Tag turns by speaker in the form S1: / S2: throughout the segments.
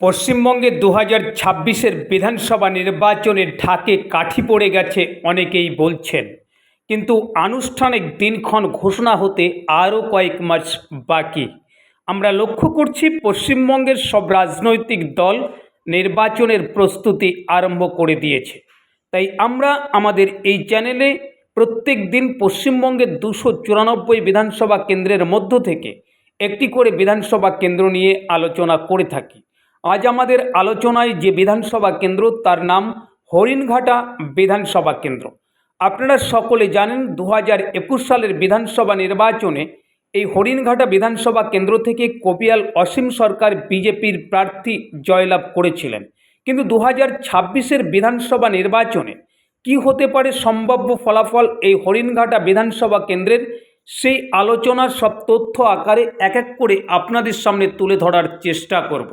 S1: পশ্চিমবঙ্গে দু হাজার ছাব্বিশের বিধানসভা নির্বাচনের ঢাকে কাঠি পড়ে গেছে অনেকেই বলছেন। কিন্তু আনুষ্ঠানিক দিনক্ষণ ঘোষণা হতে আরও কয়েক মাস বাকি। আমরা লক্ষ্য করছি পশ্চিমবঙ্গের সব রাজনৈতিক দল নির্বাচনের প্রস্তুতি আরম্ভ করে দিয়েছে। তাই আমরা আমাদের এই চ্যানেলে প্রত্যেক দিন পশ্চিমবঙ্গের দুশো চুরানব্বই বিধানসভা কেন্দ্রের মধ্য থেকে একটি করে বিধানসভা কেন্দ্র নিয়ে আলোচনা করে থাকি। আজ আমাদের আলোচনায় যে বিধানসভা কেন্দ্র, তার নাম হরিণঘাটা বিধানসভা কেন্দ্র। আপনারা সকলে জানেন দু হাজার একুশ সালের বিধানসভা নির্বাচনে এই হরিণঘাটা বিধানসভা কেন্দ্র থেকে কপিয়াল অসীম সরকার বিজেপির প্রার্থী জয়লাভ করেছিলেন। কিন্তু দু হাজার ছাব্বিশের বিধানসভা নির্বাচনে কি হতে পারে সম্ভাব্য ফলাফল এই হরিণঘাটা বিধানসভা কেন্দ্রের, সেই আলোচনার সব তথ্য আকারে এক এক করে আপনাদের সামনে তুলে ধরার চেষ্টা করব।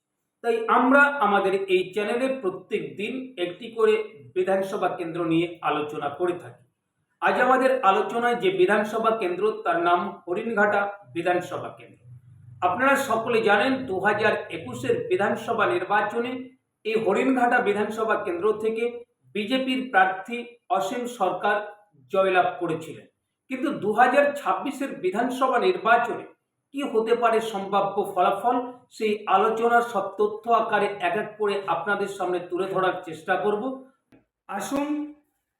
S1: তাই আমরা আমাদের এই চ্যানেলে প্রত্যেক দিন একটি করে বিধানসভা কেন্দ্র নিয়ে আলোচনা করে থাকি। আজ আমাদের আলোচনায় যে বিধানসভা কেন্দ্র, তার নাম হরিণঘাটা বিধানসভা কেন্দ্র। আপনারা সকলে জানেন দু হাজার একুশের বিধানসভা নির্বাচনে এই হরিণঘাটা বিধানসভা কেন্দ্র থেকে বিজেপির প্রার্থী অসীম সরকার জয়লাভ করেছিলেন। কিন্তু দু হাজার ছাব্বিশের বিধানসভা নির্বাচনে কি হতে পারে সম্ভাব্য ফলাফল, সেই আলোচনার সব তথ্য আকারে এক এক করে আপনাদের সামনে তুলে ধরার চেষ্টা করব। আসুন,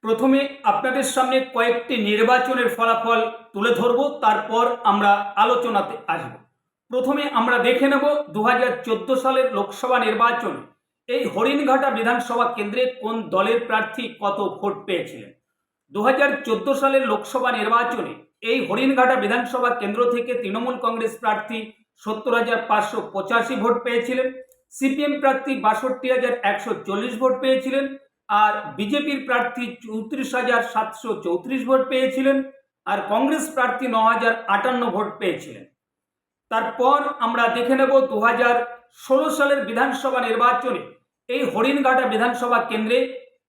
S1: প্রথমে আপনাদের সামনে কয়েকটি নির্বাচনের ফলাফল তুলে ধরব, তারপর আমরা আলোচনাতে আসব। প্রথমে আমরা দেখে নেব দু হাজার চোদ্দ সালের লোকসভা নির্বাচন। এই হরিণঘাটা বিধানসভা কেন্দ্রে কোন দলের প্রার্থী কত ভোট পেয়েছিলেন? দু হাজার চোদ্দ সালের লোকসভা নির্বাচনে এই হরিণঘাটা বিধানসভা কেন্দ্র থেকে তৃণমূল কংগ্রেস প্রার্থী সত্তর হাজার পাঁচশো পঁচাশি ভোট পেয়েছিলেন, সিপিএম প্রার্থী বাষট্টি হাজার একশো চল্লিশ ভোট পেয়েছিলেন, আর বিজেপির প্রার্থী চৌত্রিশ হাজার সাতশো চৌত্রিশ ভোট পেয়েছিলেন, আর কংগ্রেস প্রার্থী ন হাজার আটান্ন ভোট পেয়েছিলেন। তারপর আমরা দেখে নেব দু হাজার ষোলো সালের বিধানসভা নির্বাচনে এই হরিণঘাটা বিধানসভা কেন্দ্রে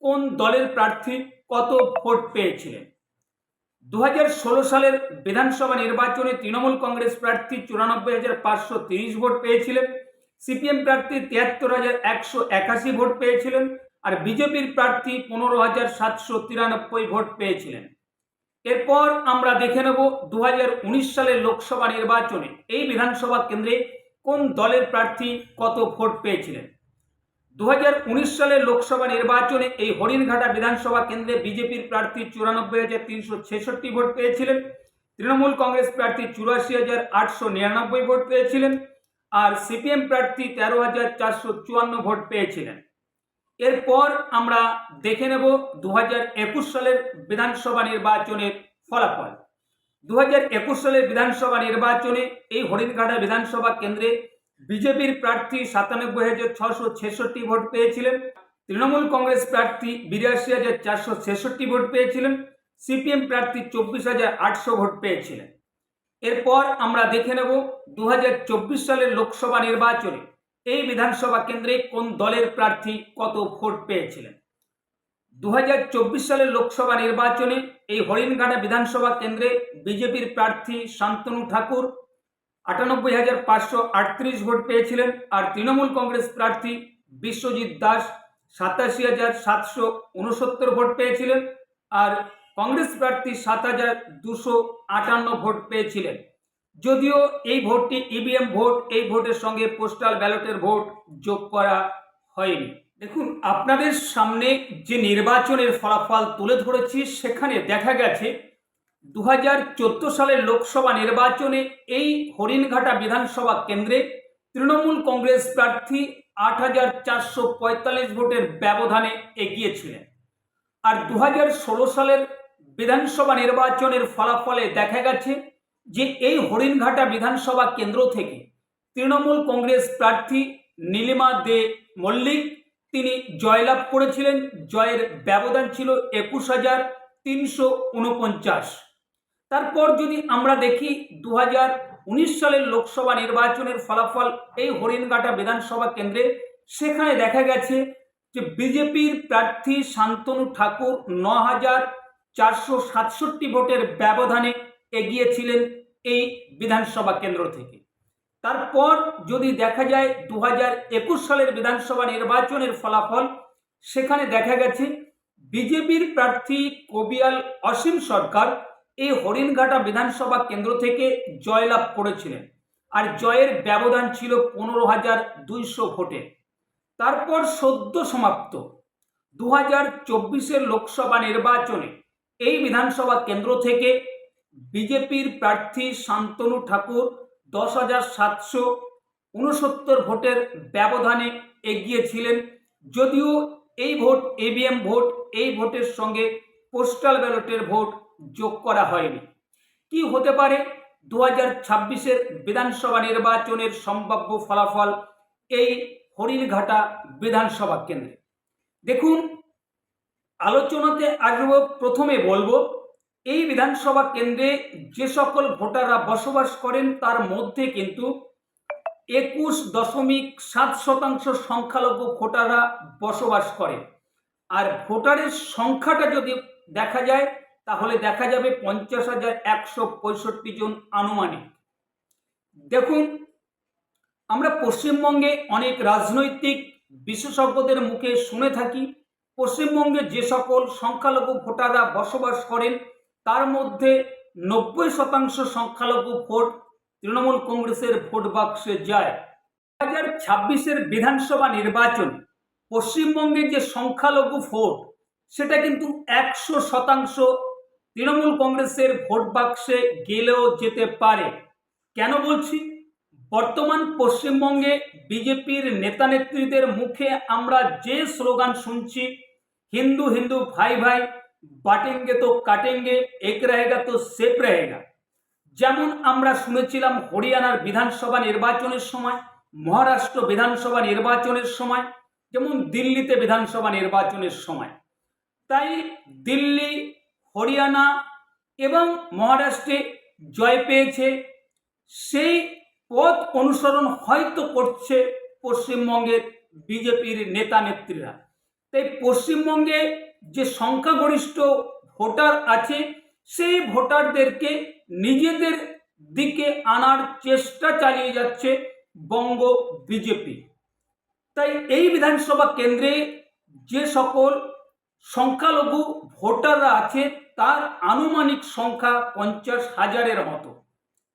S1: কোন দলের প্রার্থী কত ভোট পেয়েছিলেন। দু হাজার ষোলো সালের বিধানসভা নির্বাচনে তৃণমূল কংগ্রেস প্রার্থী চুরানব্বই হাজার পাঁচশো তিরিশ ভোট পেয়েছিলেন। সিপিএম প্রার্থী তিয়াত্তর হাজার একশো একাশি ভোট পেয়েছিলেন আর বিজেপির প্রার্থী পনেরো হাজার সাতশো তিরানব্বই ভোট পেয়েছিলেন। এরপর আমরা দেখে নেব দু হাজার উনিশ সালের লোকসভা নির্বাচনে এই বিধানসভা কেন্দ্রে কোন দলের প্রার্থী কত ভোট পেয়েছিলেন। দু হাজার উনিশ সালের লোকসভা নির্বাচনে এই হরিণঘাটা বিধানসভা কেন্দ্রে বিজেপির প্রার্থী চুরানব্বই হাজার তিনশো ছেষট্টি ভোট পেয়েছিলেন। তৃণমূল কংগ্রেস প্রার্থী চুরাশি হাজার আটশো নিরানব্বই ভোট পেয়েছিলেন আর সিপিএম প্রার্থী তেরো হাজার চারশো চুয়ান্ন ভোট পেয়েছিলেন। এরপর আমরা দেখে নেব দু সালের বিধানসভা নির্বাচনের ফলাফল। দু সালের বিধানসভা নির্বাচনে এই হরিণঘাটা বিধানসভা কেন্দ্রে বিজেপির প্রার্থী সাতানব্বই হাজার ছশো ছেষট্টি ভোট পেয়েছিলেন। তৃণমূল কংগ্রেস প্রার্থী বিরাশি হাজার চারশো ছেষট্টি ভোট পেয়েছিলেন। সিপিএম প্রার্থী চব্বিশ হাজার আটশো ভোট পেয়েছিলেন। এরপর আমরা দেখে নেব দু হাজার চব্বিশ সালের লোকসভা নির্বাচনে এই বিধানসভা কেন্দ্রে কোন দলের প্রার্থী কত ভোট পেয়েছিলেন। দু হাজার চব্বিশ সালের লোকসভা নির্বাচনে এই হরিণঘাটা বিধানসভা কেন্দ্রে বিজেপির প্রার্থী শান্তনু ঠাকুর আটানব্বই হাজার পাঁচশো আটত্রিশ ভোট পেয়েছিলেন আর তৃণমূল কংগ্রেস প্রার্থী বিশ্বজিৎ দাস সাতাশি হাজার সাতশো উনসত্তর ভোট পেয়েছিলেন আর কংগ্রেস প্রার্থী সাত হাজার দুশো আটান্ন ভোট পেয়েছিলেন। যদিও এই ভোটটি ইভিএম ভোট, এই ভোটের সঙ্গে পোস্টাল ব্যালটের ভোট যোগ করা হয়নি। দেখুন, আপনাদের সামনে যে নির্বাচনের ফলাফল তুলে ধরেছি, সেখানে দেখা গেছে দু হাজার চোদ্দ সালের লোকসভা নির্বাচনে এই হরিণঘাটা বিধানসভা কেন্দ্রে তৃণমূল কংগ্রেস প্রার্থী আট হাজার চারশো পঁয়তাল্লিশ ভোটের ব্যবধানে এগিয়েছিলেন। আর দু ষোলো সালের বিধানসভা নির্বাচনের ফলাফলে দেখা গেছে যে এই হরিণঘাটা বিধানসভা কেন্দ্র থেকে তৃণমূল কংগ্রেস প্রার্থী নীলিমা দে মল্লিক, তিনি জয়লাভ করেছিলেন। জয়ের ব্যবধান ছিল একুশ হাজার তিনশো উনপঞ্চাশ। তারপর যদি আমরা দেখি দু সালের লোকসভা নির্বাচনের ফলাফল এই হরিণঘাটা বিধানসভা কেন্দ্রে, সেখানে দেখা গেছে যে বিজেপির প্রার্থী শান্তনু ঠাকুর ন হাজার চারশো সাতষট্টি ভোটের ব্যবধানে এগিয়েছিলেন এই বিধানসভা কেন্দ্র থেকে। তারপর যদি দেখা যায় দু হাজার একুশ সালের বিধানসভা নির্বাচনের ফলাফল, সেখানে দেখা গেছে বিজেপির প্রার্থী কবিয়াল অসীম সরকার এই হরিণঘাটা বিধানসভা কেন্দ্র থেকে জয়লাভ করেছিলেন। আর জয়ের ব্যবধান ছিল পনেরো হাজার দুইশো ভোটে। তারপর সদ্য সমাপ্ত। দু হাজার চব্বিশের লোকসভা নির্বাচনে এই বিধানসভা কেন্দ্র থেকে বিজেপির প্রার্থী শান্তনু ঠাকুর দশ হাজার সাতশো উনসত্তর ভোটের ব্যবধানে এগিয়েছিলেন। যদিও এই ভোট এবিএম ভোট, এই ভোটের সঙ্গে পোস্টাল ব্যালটের ভোট যোগ করা হয়নি। কি হতে পারে? দু হাজার ছাব্বিশের বিধানসভা নির্বাচনের সম্ভাব্য ফলাফল এই হরিণঘাটা বিধানসভা কেন্দ্রে। দেখুন, আলোচনাতে আসব, প্রথমে বলব, এই বিধানসভা কেন্দ্রে যে সকল ভোটাররা বসবাস করেন, তার মধ্যে কিন্তু একুশ দশমিক সাত শতাংশ সংখ্যালঘু ভোটাররা বসবাস করে আর ভোটারের সংখ্যাটা যদি দেখা যায় তাহলে দেখা যাবে পঞ্চাশ হাজার একশো পঁয়ষট্টি জন আনুমানিক। দেখুন, আমরা পশ্চিমবঙ্গে অনেক রাজনৈতিক বিশেষজ্ঞদের মুখে শুনে থাকি। পশ্চিমবঙ্গে যে সকল সংখ্যালঘু ভোটাররা বসবাস করেন, তার মধ্যে নব্বই শতাংশ সংখ্যালঘু ভোট তৃণমূল কংগ্রেসের ভোট বাক্সে যায়। দু হাজার ছাব্বিশের বিধানসভা নির্বাচন, পশ্চিমবঙ্গে যে সংখ্যালঘু ভোট, সেটা কিন্তু একশো শতাংশ তৃণমূল কংগ্রেসের ভোট বাক্সে গেলেও যেতে পারে। কেন বলছি? বর্তমান পশ্চিমবঙ্গে বিজেপির নেতা নেত্রীদের মুখে আমরা যে স্লোগান শুনছি, হিন্দু হিন্দু ভাই ভাই, বাটেঙ্গে তো কাটেঙ্গে, এক রহেগা তো সেফ রহেগা। যেমন আমরা শুনেছিলাম হরিয়ানার বিধানসভা নির্বাচনের সময়, মহারাষ্ট্র বিধানসভা নির্বাচনের সময়, যেমন দিল্লিতে বিধানসভা নির্বাচনের সময়। তাই দিল্লি হরিয়ানা এবং মহারাষ্ট্রে জয় পেয়েছে। সেই পথ অনুসরণ হয়তো করছে পশ্চিমবঙ্গের বিজেপির নেতা নেত্রীরা। তাই পশ্চিমবঙ্গে যে সংখ্যাগরিষ্ঠ ভোটার আছে, সেই ভোটারদেরকে নিজেদের দিকে আনার চেষ্টা চালিয়ে যাচ্ছে বঙ্গ বিজেপি। তাই এই বিধানসভা কেন্দ্রে যে সকল সংখ্যালঘু ভোটাররা আছে তার আনুমানিক সংখ্যা পঞ্চাশ হাজারের মতো।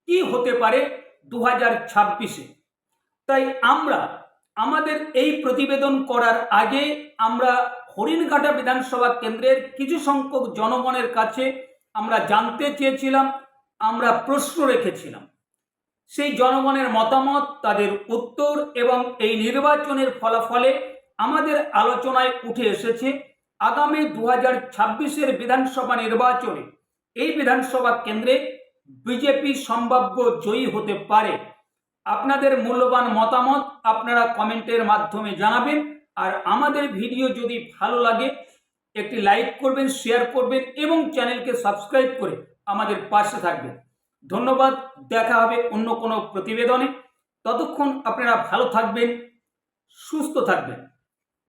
S1: কি হতে পারে দু হাজার ছাব্বিশে? তাই আমরা আমাদের এই প্রতিবেদন করার আগে আমরা হরিণঘাটা বিধানসভা কেন্দ্রের কিছু সংখ্যক জনগণের কাছে আমরা জানতে চেয়েছিলাম, আমরা প্রশ্ন রেখেছিলাম। সেই জনগণের মতামত, তাদের উত্তর এবং এই নির্বাচনের ফলাফলে আমাদের আলোচনায় উঠে এসেছে আগামী দু হাজার ছাব্বিশের বিধানসভা নির্বাচনে এই বিধানসভা কেন্দ্রে বিজেপি সম্ভাব্য জয়ী হতে পারে। আপনাদের মূল্যবান মতামত আপনারা কমেন্টের মাধ্যমে জানাবেন আর আমাদের ভিডিও যদি ভালো লাগে, একটি লাইক করবেন, শেয়ার করবেন এবং চ্যানেলকে সাবস্ক্রাইব করে আমাদের পাশে থাকবেন। ধন্যবাদ, দেখা হবে অন্য কোনো প্রতিবেদনে। ততক্ষণ আপনারা ভালো থাকবেন, সুস্থ থাকবেন।